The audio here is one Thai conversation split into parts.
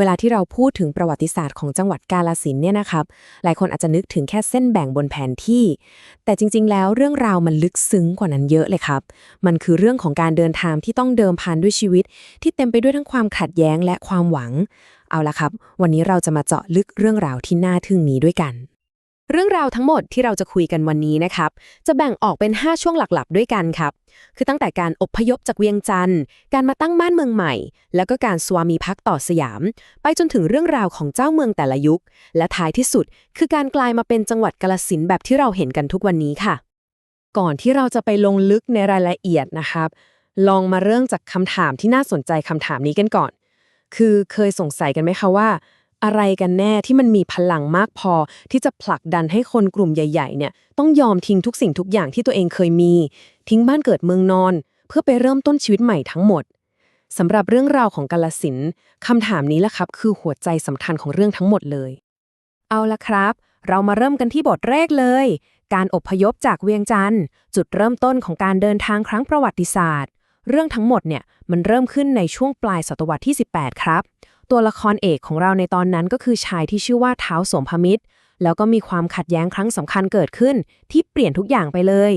เวลาที่เราพูดถึงประวัติศาสตร์ของจังหวัดกาลสินเนี่ยนะครับ หลายคนอาจจะนึกถึงแค่เส้นแบ่งบนแผนที่ แต่จริง ๆ แล้วเรื่องราวมันลึกซึ้งกว่านั้นเยอะเลยครับ มันคือเรื่องของการเดินทางที่ต้องเดิมพันด้วยชีวิต ที่เต็มไปด้วยทั้งความขัดแย้งและความหวัง เอาละครับ วันนี้เราจะมาเจาะลึกเรื่องราวที่น่าทึ่งนี้ด้วยกัน เรื่องราวทั้งหมดที่เราจะคุยกันวันนี้นะครับ จะแบ่งออกเป็น 5 ช่วงหลักๆ ด้วยกันครับ คือตั้งแต่การอพยพจากเวียงจันทร์ การมาตั้งบ้านเมืองใหม่ แล้วก็การสวามีภักดิ์ต่อสยาม ไปจนถึงเรื่องราวของเจ้าเมืองแต่ละยุค และท้ายที่สุด คือการกลายมาเป็นจังหวัดกาลสินแบบที่เราเห็นกันทุกวันนี้ค่ะ ก่อนที่เราจะไปลงลึกในรายละเอียดนะครับ ลองมาเริ่มจากคำถามที่น่าสนใจคำถามนี้กันก่อน คือเคยสงสัยกันไหมคะว่า อะไรกันแน่ที่มันมีพลังมากพอ ที่จะผลักดันให้คนกลุ่มใหญ่ ๆ เนี่ยต้องยอมทิ้งทุกสิ่งทุกอย่างที่ตัวเองเคยมี ทิ้งบ้านเกิดเมืองนอน เพื่อไปเริ่มต้นชีวิตใหม่ทั้งหมดสำหรับเรื่องราวของกาลสินคำถามนี้แหละครับ คือหัวใจสำคัญของเรื่องทั้งหมดเลย เอาละครับ เรามาเริ่มกันที่บทแรกเลย การอพยพจากเวียงจันทร์จุดเริ่มต้นของการเดินทางครั้งประวัติศาสตร์ เรื่องทั้งหมดเนี่ยมันเริ่มขึ้นในช่วงปลายศตวรรษที่ 18 ครับ ตัวละครเอกของเราในตอนนั้นก็คือชายที่ชื่อว่าเท้าสมพมิตร แล้วก็มีความขัดแย้งครั้งสำคัญเกิดขึ้น ที่เปลี่ยนทุกอย่างไปเลย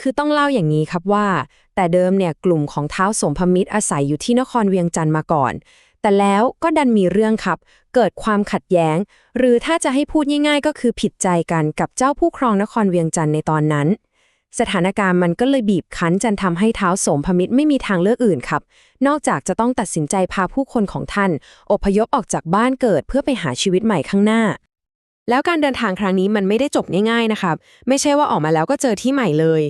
คือต้องเล่าอย่างนี้ครับว่า แต่เดิมเนี่ยกลุ่มของเท้าสมพมิตรอาศัยอยู่ที่นครเวียงจันทร์มาก่อน แต่แล้วก็ดันมีเรื่องครับ เกิดความขัดแย้ง หรือถ้าจะให้พูดง่ายๆ ก็คือผิดใจกันกับเจ้าผู้ครองนครเวียงจันทร์ในตอนนั้น สถานการณ์มันก็เลยบีบคั้นจนทำให้เท้าโสมพมิตรไม่มีทางเลือกอื่นครับ นอกจากจะต้องตัดสินใจพาผู้คนของท่าน อพยพออกจากบ้านเกิดเพื่อไปหาชีวิตใหม่ข้างหน้า แล้วการเดินทางครั้งนี้มันไม่ได้จบง่ายๆนะครับ ไม่ใช่ว่าออกมาแล้วก็เจอที่ใหม่เลย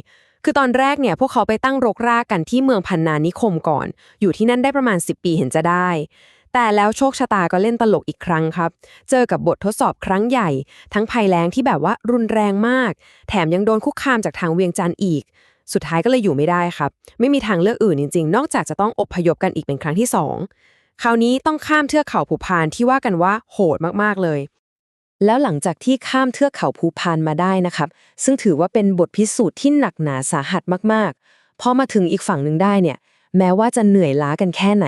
คือตอนแรกเนี่ยพวกเขาไปตั้งรกรากกันที่เมืองพันนานิคมก่อน อยู่ที่นั่นได้ประมาณ 10 ปีเห็นจะได้ แต่แล้วโชคชะตาก็เล่นตลกอีกครั้งครับ เจอกับบททดสอบครั้งใหญ่ ทั้งภัยแล้งที่แบบว่ารุนแรงมาก แถมยังโดนคุกคามจากทางเวียงจันทร์อีก สุดท้ายก็เลยอยู่ไม่ได้ครับ ไม่มีทางเลือกอื่นจริง ๆ นอกจากจะต้องอบพยพกันอีกเป็นครั้งที่สองคราวนี้ต้องข้ามเทือกเขาภูพานที่ว่ากันว่าโหดมากๆเลย แล้วหลังจากที่ข้ามเทือกเขาภูพานมาได้นะครับ ซึ่งถือว่าเป็นบทพิสูจน์ที่หนักหนาสาหัสมากๆพอมาถึงอีกฝั่งหนึ่งได้เนี่ย แม้ว่าจะเหนื่อยล้ากันแค่ไหน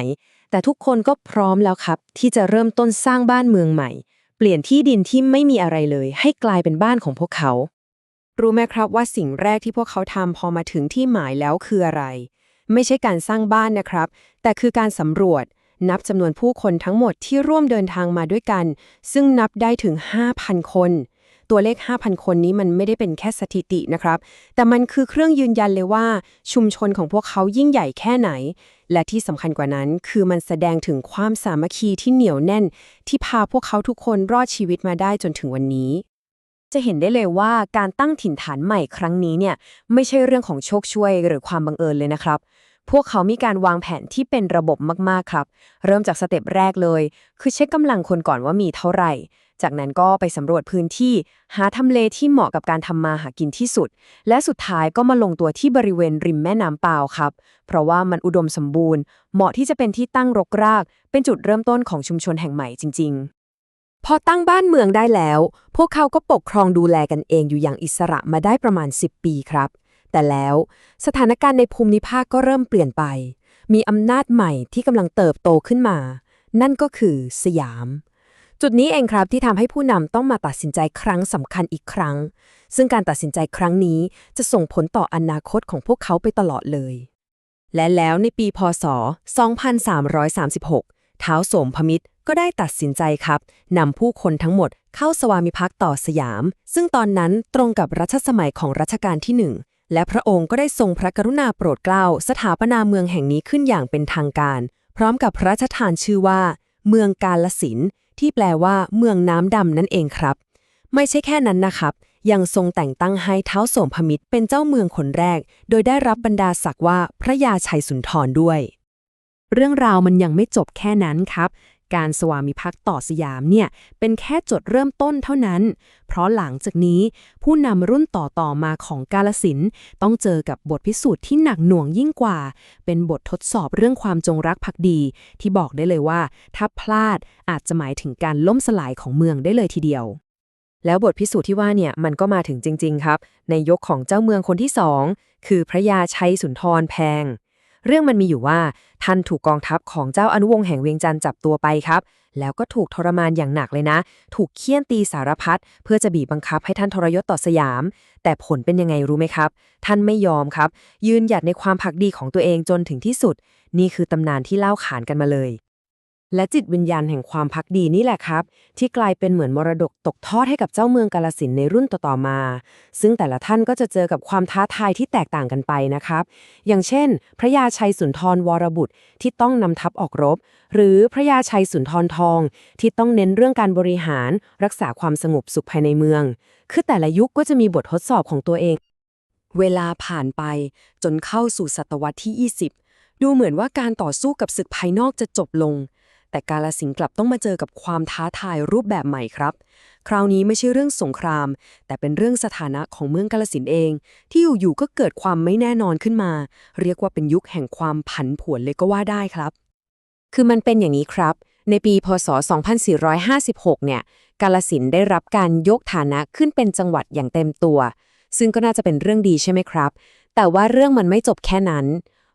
แต่ทุกคนก็พร้อมแล้วครับ ที่จะเริ่มต้นสร้างบ้านเมืองใหม่ เปลี่ยนที่ดินที่ไม่มีอะไรเลย ให้กลายเป็นบ้านของพวกเขา รู้ไหมครับว่าสิ่งแรกที่พวกเขาทำพอมาถึงที่หมายแล้วคืออะไร ไม่ใช่การสร้างบ้านนะครับ แต่คือการสำรวจ นับจำนวนผู้คนทั้งหมดที่ร่วมเดินทางมาด้วยกัน ซึ่งนับได้ถึง 5,000 คน ตัวเลข 5,000 คนนี้มันไม่ได้เป็นแค่สถิตินะครับ แต่มันคือเครื่องยืนยันเลยว่า ชุมชนของพวกเขายิ่งใหญ่แค่ไหน และที่สำคัญกว่านั้นคือมันแสดงถึงความสามัคคีที่เหนียวแน่น ที่พาพวกเขาทุกคนรอดชีวิตมาได้จนถึงวันนี้ จะเห็นได้เลยว่าการตั้งถิ่นฐานใหม่ครั้งนี้เนี่ยไม่ใช่เรื่องของโชคช่วยหรือความบังเอิญเลยนะครับพวกเขามีการวางแผนที่เป็นระบบมาก ๆ ครับ เริ่มจากสเต็ปแรกเลย คือเช็คกำลังคนก่อนว่ามีเท่าไหร่ จากนั้นก็ไปสำรวจพื้นที่ หาทำเลที่เหมาะกับการทำมาหากินที่สุด และสุดท้ายก็มาลงตัวที่บริเวณริมแม่น้ำเปล่าครับ เพราะว่ามันอุดมสมบูรณ์ เหมาะที่จะเป็นที่ตั้งรกราก เป็นจุดเริ่มต้นของชุมชนแห่งใหม่จริง ๆพอตั้งบ้านเมืองได้แล้ว พวกเขาก็ปกครองดูแลกันเองอยู่อย่างอิสระมาได้ประมาณ 10 ปีครับ แต่แล้วสถานการณ์ในภูมิภาคก็เริ่มเปลี่ยนไป มีอำนาจใหม่ที่กำลังเติบโตขึ้นมา นั่นก็คือสยาม จุดนี้เองครับที่ทำให้ผู้นำต้องมาตัดสินใจครั้งสำคัญอีกครั้ง ซึ่งการตัดสินใจครั้งนี้จะส่งผลต่ออนาคตของพวกเขาไปตลอดเลย และแล้วในปีพศ 2336 ท้าวโสมพมิตรก็ได้ตัดสินใจครับนำผู้คนทั้งหมดเข้าสวามิภักดิ์ต่อสยาม ซึ่งตอนนั้นตรงกับรัชสมัยของรัชกาลที่หนึ่งและพระองค์ก็ได้ทรงพระกรุณาโปรดเกล้าสถาปนาเมืองแห่งนี้ขึ้นอย่างเป็นทางการ พร้อมกับพระราชทานชื่อว่า เมืองกาลสิน ที่แปลว่าเมืองน้ำดำนั่นเองครับ ไม่ใช่แค่นั้นนะครับ ยังทรงแต่งตั้งให้เท้าโสมพมิตรเป็นเจ้าเมืองคนแรก โดยได้รับบรรดาศักดิ์ว่าพระยาชัยสุนทรด้วย เรื่องราวมันยังไม่จบแค่นั้นครับ การสวามิภักดิ์ต่อสยามเนี่ยเป็นแค่จุดเริ่มต้นเท่านั้น เพราะหลังจากนี้ผู้นำรุ่นต่อๆมาของกาลสินต้องเจอกับบทพิสูจน์ที่หนักหน่วงยิ่งกว่า เป็นบททดสอบเรื่องความจงรักภักดี ที่บอกได้เลยว่า ถ้าพลาดอาจจะหมายถึงการล่มสลายของเมืองได้เลยทีเดียวแล้วบทพิสูจน์ที่ว่าเนี่ยมันก็มาถึงจริง ๆ ครับ ในยกของเจ้าเมืองคนที่สองคือพระยาชัยสุนทรแพง เรื่องมันมีอยู่ว่าท่านถูกกองทัพของเจ้าอนุวงศ์แห่งเวียงจันทร์จับตัวไปครับ แล้วก็ถูกทรมานอย่างหนักเลยนะ ถูกเคี่ยนตีสารพัดเพื่อจะบีบบังคับให้ท่านทรยศต่อสยาม แต่ผลเป็นยังไงรู้ไหมครับ ท่านไม่ยอมครับ ยืนหยัดในความผักดีของตัวเองจนถึงที่สุด นี่คือตำนานที่เล่าขานกันมาเลย และจิตวิญญาณแห่งความพักดีนี่แหละครับ ที่กลายเป็นเหมือนมรดกตกทอดให้กับเจ้าเมืองกาลสินในรุ่นต่อๆมา ซึ่งแต่ละท่านก็จะเจอกับความท้าทายที่แตกต่างกันไปนะครับ อย่างเช่น พระยาชัยสุนทรวรบุตรที่ต้องนำทัพออกรบ หรือพระยาชัยสุนทรทอง ที่ต้องเน้นเรื่องการบริหาร รักษาความสงบสุขภายในเมือง คือแต่ละยุคก็จะมีบททดสอบของตัวเอง เวลาผ่านไปจนเข้าสู่ศตวรรษที่ 20 ดูเหมือนว่าการต่อสู้กับศึกภายนอกจะจบลง แต่กาลสินกลับต้องมาเจอกับความท้าทายรูปแบบใหม่ครับ คราวนี้ไม่ใช่เรื่องสงคราม แต่เป็นเรื่องสถานะของเมืองกาลสินเอง ที่อยู่ๆก็เกิดความไม่แน่นอนขึ้นมา เรียกว่าเป็นยุคแห่งความผันผวนเลยก็ว่าได้ครับ คือมันเป็นอย่างนี้ครับ ในปีพศ 2456 เนี่ย กาลสินได้รับการยกฐานะขึ้นเป็นจังหวัดอย่างเต็มตัว ซึ่งก็น่าจะเป็นเรื่องดีใช่ไหมครับ แต่ว่าเรื่องมันไม่จบแค่นั้น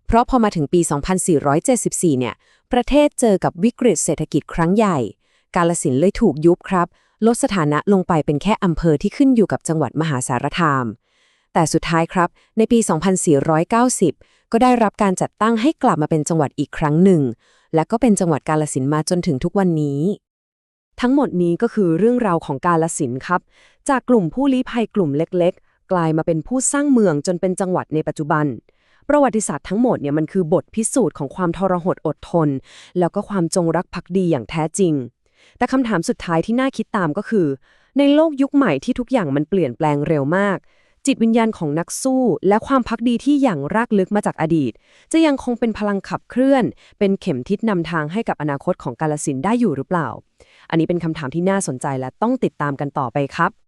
เพราะพอมาถึงปี 2474 เนี่ย ประเทศเจอกับวิกฤตเศรษฐกิจครั้งใหญ่ กาลสินเลยถูกยุบครับ ลดสถานะลงไปเป็นแค่อำเภอที่ขึ้นอยู่กับจังหวัดมหาสารคาม แต่สุดท้ายครับ ในปี 2490 ก็ได้รับการจัดตั้งให้กลับมาเป็นจังหวัดอีกครั้งหนึ่ง และก็เป็นจังหวัดกาลสินมาจนถึงทุกวันนี้ทั้งหมดนี้ก็คือเรื่องราวของกาลสินครับ จากกลุ่มผู้ลี้ภัยกลุ่มเล็ก ๆ กลายมาเป็นผู้สร้างเมืองจนเป็นจังหวัดในปัจจุบัน ประวัติศาสตร์ทั้งหมดเนี่ยมันคือบทพิสูจน์ของความทรหดอดทน แล้วก็ความจงรักภักดีอย่างแท้จริง แต่คำถามสุดท้ายที่น่าคิดตามก็คือ ในโลกยุคใหม่ที่ทุกอย่างมันเปลี่ยนแปลงเร็วมาก จิตวิญญาณของนักสู้ และความพักดีที่อย่างรากลึกมาจากอดีต จะยังคงเป็นพลังขับเคลื่อน เป็นเข็มทิศนำทางให้กับอนาคตของกาลสินได้อยู่หรือเปล่า อันนี้เป็นคำถามที่น่าสนใจและต้องติดตามกันต่อไปครับ